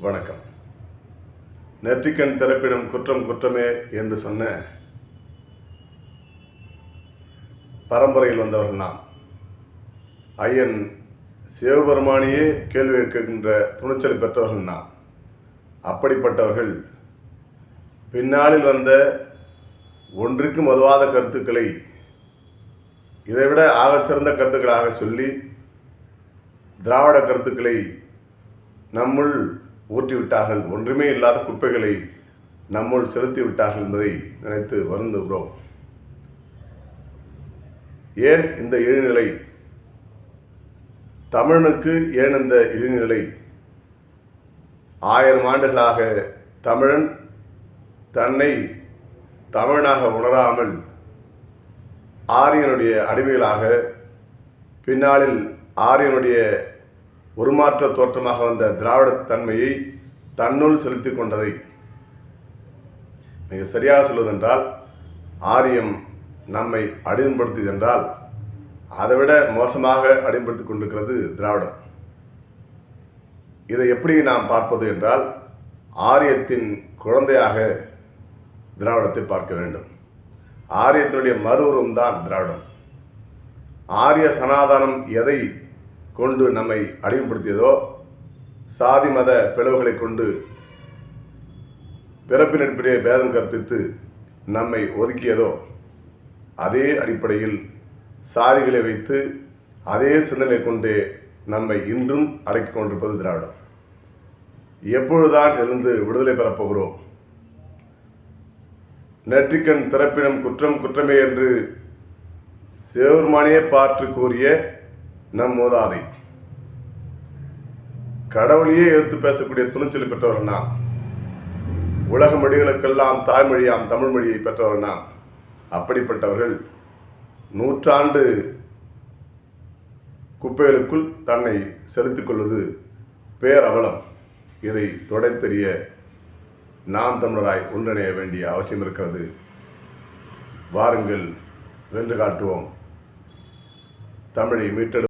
வணக்கம். நெற்றிக்கண் திறப்பிடம் குற்றம் குற்றமே என்று சொன்ன பரம்பரையில் வந்தவர்கள் நாம். ஐயன் சிவபெருமானியே கேள்வி கேட்கின்ற துணிச்சல் பெற்றவர்கள் நாம். அப்படிப்பட்டவர்கள் பின்னாளில் வந்த ஒன்றுக்கும் உதவாத கருத்துக்களை இதைவிட ஆகச்சிறந்த கருத்துக்களாக சொல்லி திராவிட கருத்துக்களை நம்முள் ஊற்றிவிட்டார்கள். ஒன்றுமே இல்லாத குப்பைகளை நம்முள் செலுத்தி விட்டார்கள் என்பதை நினைத்து வருந்துகிறோம். ஏன் இந்த இழிநிலை? தமிழனுக்கு ஏன் இந்த இழிநிலை? ஆயிரம் ஆண்டுகளாக தமிழன் தன்னை தமிழனாக உணராமல் ஆரியனுடைய அடிமைகளாக பின்னாளில் ஆரியனுடைய உருமாற்ற தோற்றமாக வந்த திராவிட தன்மையை தன்னுள் செலுத்திக் கொண்டதை மிக சரியாக சொல்வதென்றால் ஆரியம் நம்மை அடிமைப்படுத்தியது என்றால் அதைவிட மோசமாக அடிமைப்படுத்தி கொண்டிருக்கிறது திராவிடம். இதை எப்படி நாம் பார்ப்பது என்றால் ஆரியத்தின் குழந்தையாக திராவிடத்தை பார்க்க வேண்டும். ஆரியத்தினுடைய மறு உருவம் தான் திராவிடம். ஆரிய சனாதனம் எதை கொண்டு நம்மை அடிமைப்படுத்தியதோ சாதி மத பிளவுகளை கொண்டு பிறப்பின் அடிப்படையை பேதம் கற்பித்து நம்மை ஒதுக்கியதோ அதே அடிப்படையில் சாதிகளை வைத்து அதே சிந்தனை கொண்டே நம்மை இன்றும் அடக்கிக் கொண்டிருப்பது திராவிடம். எப்பொழுதுதான் இருந்து விடுதலை பெறப்போகிறோம் நெற்றிக்கண் திறப்பினம் குற்றம் குற்றமே என்று சிவபெருமானையே பார்த்து கூறிய நம் மூதாதை. கடவுளையே எடுத்து பேசக்கூடிய துணிச்சல் பெற்றவர்கள் நாம். உலக மொழிகளுக்கெல்லாம் தாய்மொழியாம் தமிழ் மொழியை பெற்றவர்கள் நாம். அப்படிப்பட்டவர்கள் நூற்றாண்டு குப்பைகளுக்குள் தன்னை செலுத்திக் கொள்வது பேரவலம். இதை தொடைத்தெறிய நாம் தமிழராய் ஒன்றிணைய வேண்டிய அவசியம் இருக்கிறது. வாருங்கள் வென்று காட்டுவோம். தமிழை மீட்டெடு